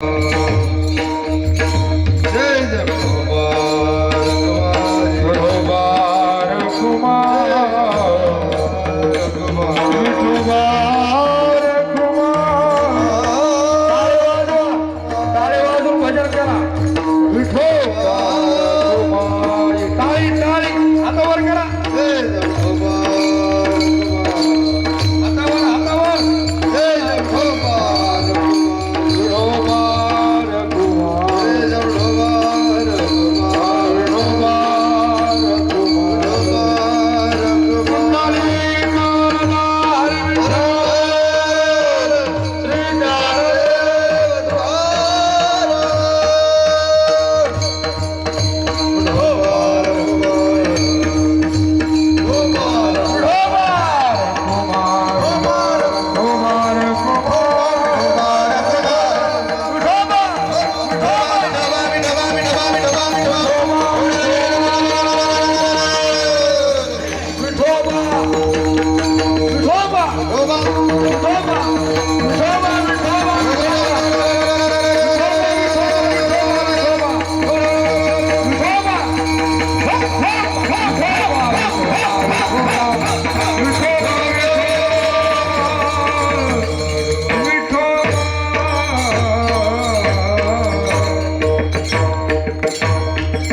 जय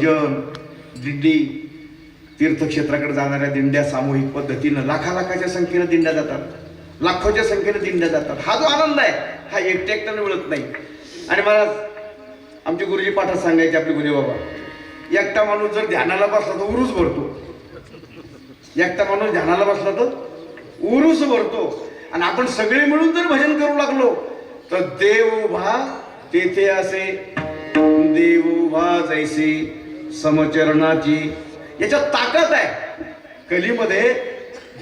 जन दिंडी तीर्थक्षेत्राकडे जाणाऱ्या दिंड्या सामूहिक पद्धतीनं लाखा लाखाच्या संख्येनं दिंड्या जातात. लाखोच्या संख्येनं दिंड्या जातात. हा जो आनंद आहे हा एकट्या एकट्यानं मिळत नाही. आणि मला आमचे गुरुजी पाठात सांगायचे आपले गुरुजी बाबा एकटा माणूस जर ध्यानाला बसला तर उरूस भरतो. एकटा माणूस ध्यानाला बसला तर उरूस भरतो. आणि आपण सगळे मिळून जर भजन करू लागलो तर देव उभा तेथे असे. देव उभा जैसे. समचरणाची. याच्यात ताकद आहे. कलीमध्ये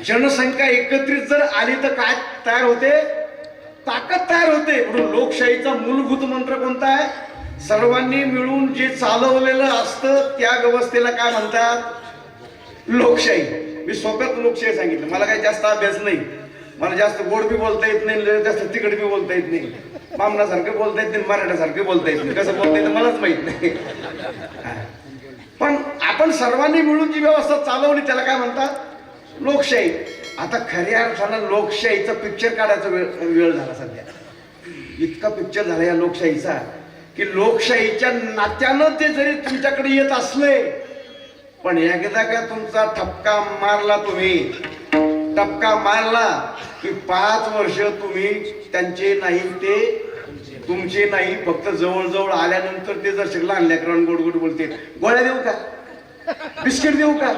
जनसंख्या एकत्रित जर आली तर काय तयार होते? ताकद तयार होते. म्हणून लोकशाहीचा मूलभूत मंत्र कोणता आहे? सर्वांनी मिळून जे चालवलेलं असतं त्या व्यवस्थेला काय म्हणतात? लोकशाही. मी सोप्यात लोकशाही सांगितलं. मला काही जास्त अभ्यास नाही. मला जास्त गोड बी बोलता येत नाही जास्त तिकड बी बोलता येत नाही. बामणासारखं बोलता येत नाही मराठ्यासारखं बोलता येत नाही. कसं बोलता येतं मलाच माहीत नाही. पण आपण सर्वांनी मिळून जी व्यवस्था चालवली त्याला काय म्हणतात? लोकशाही. आता खऱ्या अर्थानं लोकशाहीचा पिक्चर काढायचा वेळ वेळ झाला सध्या. इतका पिक्चर झाला या लोकशाहीचा की लोकशाहीच्या नात्यानं ते जरी तुमच्याकडे येत असले पण एकदा का तुमचा ठपका मारला तुम्ही टपका मारला की पाच वर्ष तुम्ही त्यांचे नाही ते तुमचे नाही फक्त जवळजवळ आल्यानंतर ते जर लहान लेकरांना गोड गोड बोलते. गोळ्या देऊ का? बिस्किट देऊ का?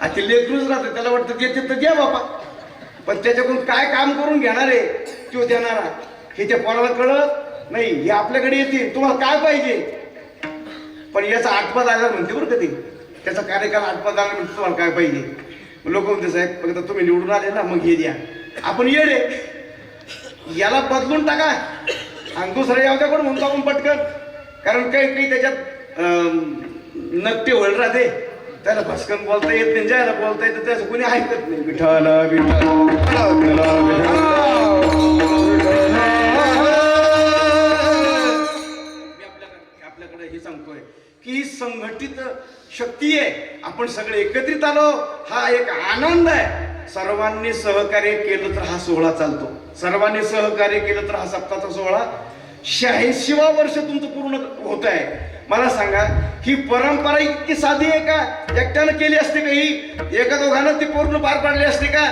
आ ते लेकरूच राहतं त्याला वाटतं देते तर द्या बापा पण त्याच्याकडून काय काम करून घेणार आहे तो देणारा? हे त्या पोराला कळत नाही हे आपल्याकडे येते तुम्हाला काय पाहिजे? पण याचा आठवत आला म्हणते बरं का ते. त्याचा कार्यकाल आठवत झाला म्हणते तुम्हाला काय पाहिजे? लोक म्हणते साहेब फक्त तुम्ही निवडून आले ना मग हे द्या. आपण येडे. याला बदलून टाका. आणि दुसरं यावद्याकडून म्हणतो आपण पटकन. कारण काही काही त्याच्यात नक्की वळ राहते त्याला भस्कन बोलता येत नाही ज्याला बोलता येतं त्याचं कोणी ऐकत नाही. विठाल विठ्ठल आपल्याकडे हे सांगतोय की ही संघटित शक्ती आहे. आपण सगळे एकत्रित आलो. हा एक आनंद आहे. सर्वांनी सहकार्य केलं तर हा सोहळा चालतो. सर्वांनी सहकार्य केलं तर हा सप्ताहाचा सोहळा शहाऐंशीवा वर्ष तुमचं पूर्ण होत आहे मला सांगा ही परंपरा इतकी साधी आहे का? एकट्यानं केली असते का ही? एका दोघांना ती पूर्ण पार पाडली असते का?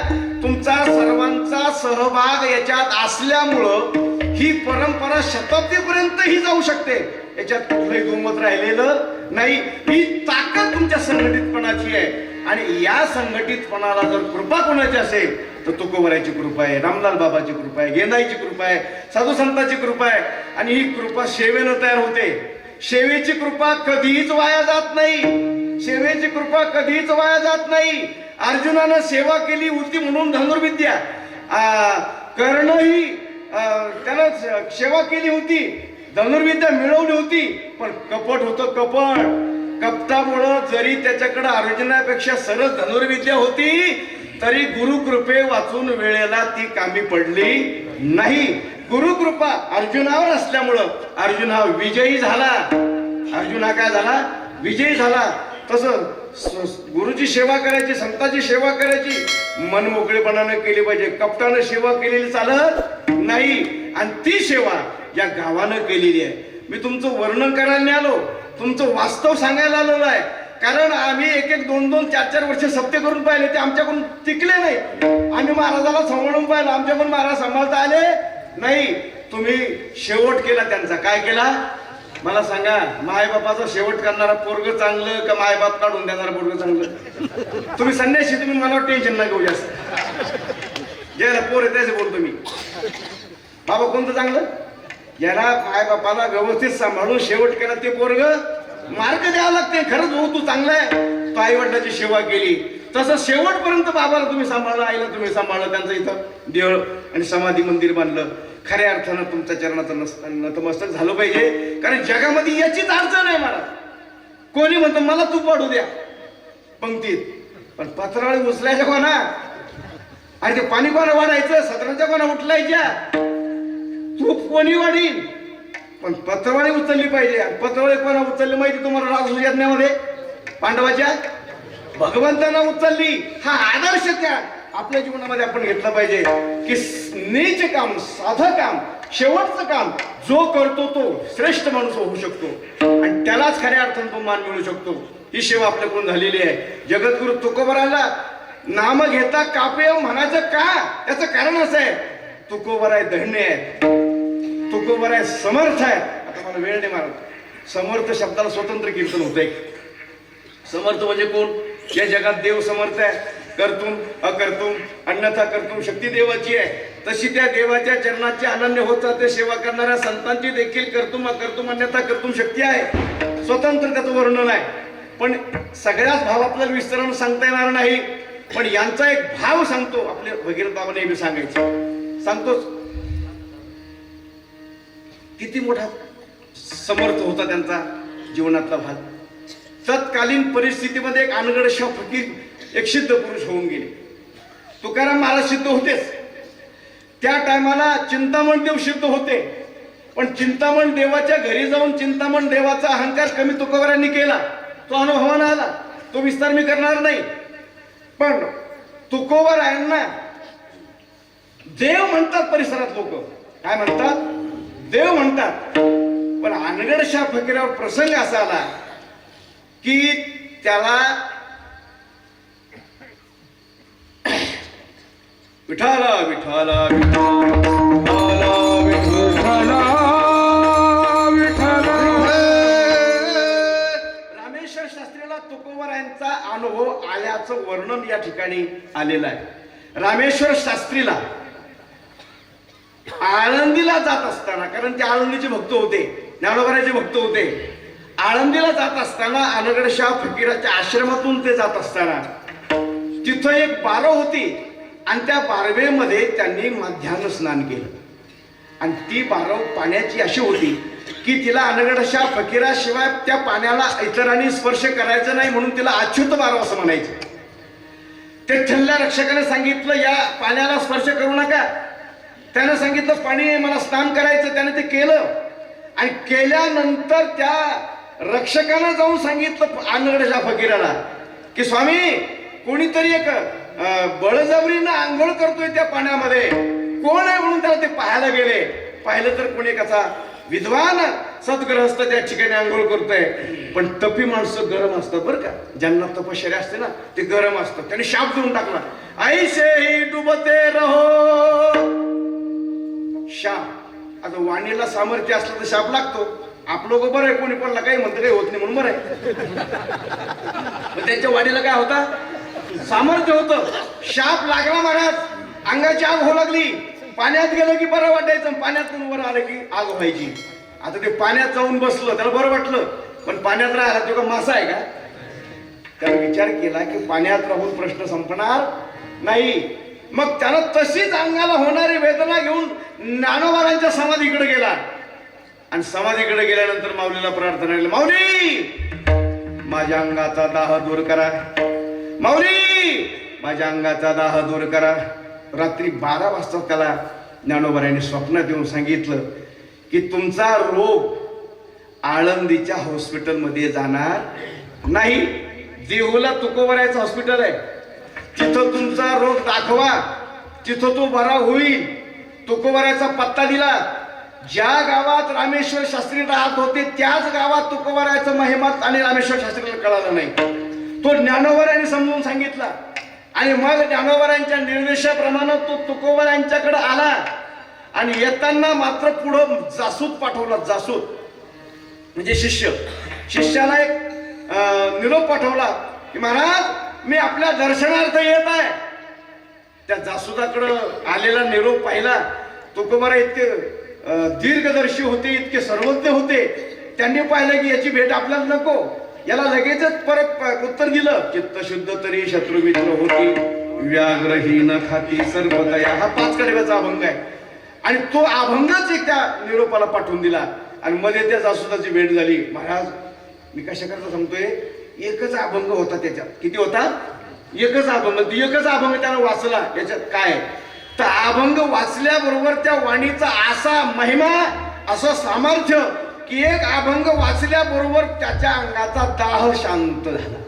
तुमचा सर्वांचा सहभाग याच्यात असल्यामुळं ही परंपरा शताब्दीपर्यंत ही जाऊ शकते. याच्यात कुठलंही दुमत राहिलेलं नाही. ही ताकद तुमच्या संघटितपणाची आहे. आणि या संघटितपणाला जर कृपा कोणाची असेल तर तुकोबराची कृपा आहे रामलाल बाबाची कृपा आहे गेंदाईची कृपा आहे साधू संतांची कृपा आहे. आणि ही कृपा सेवेनं तयार होते. सेवेची कृपा कधीच वाया जात नाही. सेवेची कृपा कधीच वाया जात नाही. अर्जुनानं सेवा केली होती म्हणून धनुर्विद्या कर्ण ही त्यानं सेवा केली होती. धनुर्विद्या मिळवली होती पण कपट होतं कपट. कपटामुळं जरी त्याच्याकडे अर्जुनापेक्षा सरळ धनुर्विद्या होती तरी गुरुकृपे वाचून वेळेला ती कामी पडली नाही. गुरुकृपा अर्जुनावर असल्यामुळं अर्जुन हा विजयी झाला. अर्जुन हा काय झाला? विजयी झाला. तसं गुरुची सेवा करायची संतांची सेवा करायची मन मोकळेपणानं केली पाहिजे. कपटानं सेवा केलेली चालत नाही. आणि ती सेवा या गावानं केलेली आहे. मी तुमचं वर्णन करायला आलो. तुमचं वास्तव सांगायला आलेलं आहे. कारण आम्ही एक एक दोन दोन चार चार वर्ष सत्य करून पाहिले ते आमच्याकडून टिकले नाही. आम्ही महाराजाला सांभाळून पाहिलं आमच्याकडून महाराज सांभाळता आले नाही. तुम्ही शेवट केला त्यांचा. काय केला? मला सांगा मायबापाचा शेवट करणारा पोरग चांगलं का मायबाप काढून देणारा पोरग चांगलं? तुम्ही संन्याशी तुम्ही मला टेन्शन नाही घेऊ जास्त. जे पोर त्याचे बोलतो मी. बाबा कोणतं चांगलं? याला आई बापाला व्यवस्थित सांभाळून शेवट केला ते पोरग. मार्ग द्यावा लागते खरंच भाऊ तू चांगला आहे. तू आई वडिलाची सेवा केली. तसं शेवटपर्यंत बाबाला तुम्ही सांभाळलं आईला तुम्ही सांभाळलं त्यांचं इथं देवळ आणि समाधी मंदिर बांधलं. खऱ्या अर्थानं तुमच्या चरणाचं नस- नतमस्तक झालं पाहिजे. कारण जगामध्ये याचीच अडचण आहे मला. कोणी म्हणतं मला तू पाडू द्या. पंक्तीत. पण पत्रावळी उचलायच्या कोणा आणि ते पाणी कोणा वाढायचं? सत्रांच्या कोणा उठलायच्या? तू कोणी वाढीन पण पत्रवाळी उचलली पाहिजे. आणि पत्रवाळी कोणा उचलली माहिती तुम्हाला राजसूय यज्ञामध्ये पांडवाच्या? भगवंतांना उचलली. हा आदर्श त्या आपल्या जीवनामध्ये आपण घेतला पाहिजे. की स- नीच काम साधं काम शेवटचं काम जो करतो तो श्रेष्ठ माणूस होऊ शकतो. आणि त्यालाच खऱ्या अर्थानं तो मान मिळू शकतो. ही सेवा आपल्याकडून झालेली आहे. जगद्गुरु तुकोबराला नाम घेता कापे म्हणायचं का? त्याचं कारण असं आहे. तुकोबर आहे धन्य आहे. तुकोबर आहे समर्थ आहे. आता मला वेळ नाही मारत. समर्थ शब्दाला स्वतंत्र कीर्तन होतंय. समर्थ म्हणजे कोण? या जगात देव समर्थ आहे. करतून अकर्तुम अन्यथा कर्तुम शक्ती देवाची आहे. तशी त्या देवाच्या चरणाची अनन्य होतात ते सेवा करणाऱ्या संतांची देखील कर्तुम अकर्तुम अन्यथा करतुम शक्ती आहे. स्वतंत्र त्याचं वर्णन आहे. पण सगळ्याच भाव विस्तरण सांगता येणार नाही. पण यांचा एक भाव सांगतो. आपले भगीरथ बाबा नेहमी सांगायचे. सांगतोच. किती मोठा समर्थ होता त्यांचा जीवनातला भाग. तत्कालीन परिस्थितीमध्ये एक अनगड फकीर एक सिद्ध पुरुष होऊन गेले. तुकाराम महाराज सिद्ध होतेच. त्या टायमाला चिंतामण देव सिद्ध होते. पण चिंतामण देवाच्या घरी जाऊन चिंतामण देवाचा अहंकार कमी तुकोबरांनी केला. तो अनुभवानं आला. तो विस्तार मी करणार नाही. पण तुकोबर आहे ना देव म्हणतात परिसरात लोक. काय म्हणतात? म्हणतात. पण अनगडशा फकीरावर प्रसंग असा आला की त्याला विठाला विठाला विठाला विठाला रामेश्वर शास्त्रीला तुकोबर यांचा अनुभव आल्याचं वर्णन या ठिकाणी आलेलं आहे. रामेश्वर शास्त्रीला आळंदीला जात असताना कारण ते आळंदीचे भक्त होते ज्ञानोबराचे भक्त होते. आळंदीला जात असताना अनगडशाह फकीराच्या आश्रमातून ते जात असताना तिथं एक बारव होती आणि त्या बारवेमध्ये त्यांनी मध्यान्ह स्नान केलं. आणि ती बारव पाण्याची अशी होती की तिला अनगडशाह फकीराशिवाय त्या पाण्याला इतरांनी स्पर्श करायचं नाही म्हणून तिला अच्युत बारव असं म्हणायचं. ते ठल्ल्या रक्षकाने सांगितलं या पाण्याला स्पर्श करू नका त्यानं सांगितलं पाणी मला स्नान करायचं. त्याने ते केलं. आणि केल्यानंतर त्या रक्षकानं जाऊन सांगितलं अनगडशा फकीराला की स्वामी कोणीतरी एक बळजबरीनं आंघोळ करतोय त्या पाण्यामध्ये. कोण आहे म्हणून त्याला ते पाहायला गेले? पाहिलं तर कोणी कसा विद्वान सद्ग्रहस्थ त्या ठिकाणी आंघोळ करतोय. पण तपी माणसं गरम असतात बरं का. ज्यांना तपश्चर्या असते ना ते गरम असतात. त्याने शाप देऊन टाकला. ऐसे ही डुबते रहो. शाप. आता वाणीला सामर्थ्य असलं तर शाप लागतो. आपलं बरं आहे कोणी पडला काही म्हणतं काही होत नाही म्हणून बरं आहे. त्यांच्या वाणीला काय होता? सामर्थ्य होतं. शाप लागला महाराज. अंगाची आग होऊ लागली. पाण्यात गेलं की बरं वाटायचं पाण्यातून वर आलं की आग व्हायची. आता ते पाण्यात जाऊन बसलं त्याला बरं वाटलं. पण पाण्यात राहिला तो का मासा आहे का? त्याने विचार केला की पाण्यात राहून प्रश्न संपणार नाही. मग त्यानं तशीच अंगाला होणारी वेदना घेऊन ज्ञानोबारांच्या समाधीकडे गेला. आणि समाधीकडे गेल्यानंतर माऊलीला प्रार्थना केली माऊली माझ्या अंगाचा दाह दूर करा. माऊली माझ्या अंगाचा दाह दूर करा. रात्री बारा वाजता त्याला ज्ञानोबारायांनी स्वप्नात येऊन सांगितलं की तुमचा रोग आळंदीच्या हॉस्पिटलमध्ये जाणार नाही. देहूला तुकोबरायचं हॉस्पिटल आहे. तिथं तुमचा रोग दाखवा तिथं तो बरा होईल. तुकोबरायचा पत्ता दिला. ज्या गावात रामेश्वर शास्त्री राहत होते त्याच गावात तुकोबरायचं महिमात आणि रामेश्वर शास्त्रीला कळालं नाही. तो ज्ञानोबरांनी समजून सांगितला. आणि मग ज्ञानोबरांच्या निर्देशाप्रमाणे तो तुकोबरांच्याकडे आला. आणि येताना मात्र पुढं जासूद पाठवला जासूद. म्हणजे शिष्य. शिष्याला एक निरोप पाठवला की महाराज मी आपल्या दर्शनार्थ येत आहे. त्या जासुदाकडं आलेला निरोप पाहिला. तुकोबारा इतके दीर्घदर्शी होते इतके सर्वज्ञ होते. त्यांनी पाहिलं की याची भेट आपल्याला नको. याला लगेचच परत उत्तर दिलं. चित्तशुद्ध तरी शत्रुमित्र होती. व्याघ्रहीन खाती सर्वतया. हा पाच कडव्याचा अभंग आहे. आणि तो अभंगच एक त्या निरोपाला पाठवून दिला. आणि मध्ये त्या जासुदाची भेट झाली. महाराज मी कशा करता सांगतोय? एकच अभंग होता त्याच्यात. किती होता? एकच अभंग. एकच अभंग त्याला वाचला. याच्यात काय तर अभंग वाचल्याबरोबर त्या वाणीचा असा महिमा असं सामर्थ्य की एक अभंग वाचल्याबरोबर त्याच्या अंगाचा दाह शांत झाला.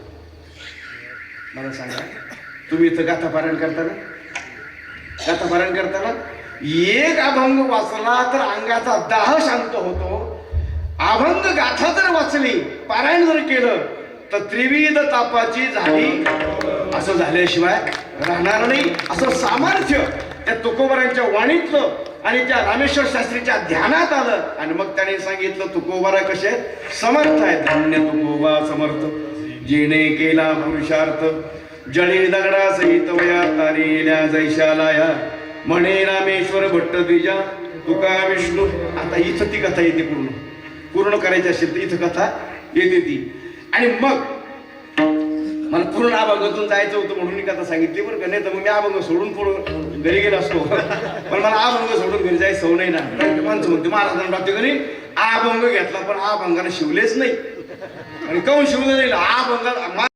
मला सांगा तुम्ही इथं गाथापारायण करताना? गाथापारायण करताना? एक अभंग वाचला तर अंगाचा दाह शांत होतो. अभंग गाथा जर वाचली पारायण जर केलं तर त्रिविध तापाची झाली. असं झाल्याशिवाय राहणार नाही. असं सामर्थ्य त्या तुकोबरांच्या वाणीतलं आणि त्या रामेश्वर शास्त्रीच्या ध्यानात आलं. आणि मग त्याने सांगितलं तुकोबारा कसे आहेत? समर्थ आहे धन्य तुकोबा समर्थ. जेणे केला पुरुषार्थ. जळी दगडा सहित वया तारेल्या जैशालाया. म्हणे रामेश्वर भट्ट द्विजा तुका विष्णू. आता इथं ती कथा येते पूर्ण. पूर्ण करायची असेल तर इथं कथा येते ती. आणि मग? मला पूर्ण अभंगातून जायचं होतं म्हणून मी कथा सांगितली बरं का. नाही तर मग मी अभंग सोडून पूर्ण घरी गेलो असतो. पण मला अभंग सोडून घरी जायचं सवय नाही ना. कारण माणसं म्हणते महाराजांना बाबतीत घरी अभंग घेतला पण अभंगाला शिवलेच नाही. आणि काऊन शिवलं नाही? अभंगाला